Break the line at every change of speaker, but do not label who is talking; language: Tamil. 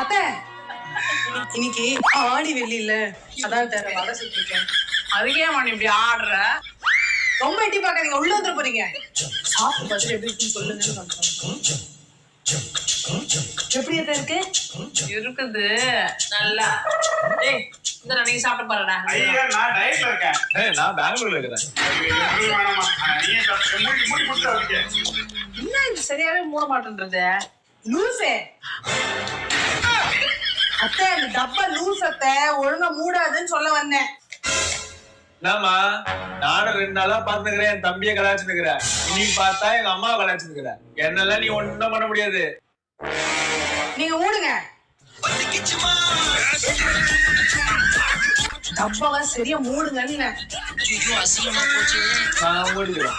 அத்தை இன்னைக்கு ஆடி வெள்ளி இல்ல அதான் தர வடை சுட்டுருக்கேன்.
அதுக்கே மணி இப்படி ஆடுற.
ரொம்ப எட்டி பார்க்காதீங்க உள்ள வந்துட போறீங்க. சாப்பிட்டு பார்த்துட்டு எப்படி சொல்றேன். எப்படி அத்தை இருக்கு?
இருக்குது நல்லா. ஏய் இந்த நீங்க சாப்பிட்டு பாருடா
ஐயா நான் டயட்ல இருக்கேன்.
ஏய், நான் பெங்களூர்ல
மூடி மூடி கொடுத்து
என்ன இது சரியாவே மூட மாட்டேன்றது?
லூசே அத்தை அந்த டப்பா லூஸ் அத்தை ஒழுங்கா மூடாதுன்னு சொல்ல வந்தேன்.
என்னம்மா நானும் ரெண்டு நாளா பாத்துக்கிறேன் என் தம்பியை கலாச்சுக்கிறேன் இன்னைக்கு பார்த்தா எங்க அம்மாவை கலாச்சுக்கிறேன் என்னெல்லாம் நீ ஒண்ணும் பண்ண முடியாது.
நீங்க மூடுங்க. டப்பாவை சரியா மூடுங்கன்னு.
நான் முடிக்கிறேன்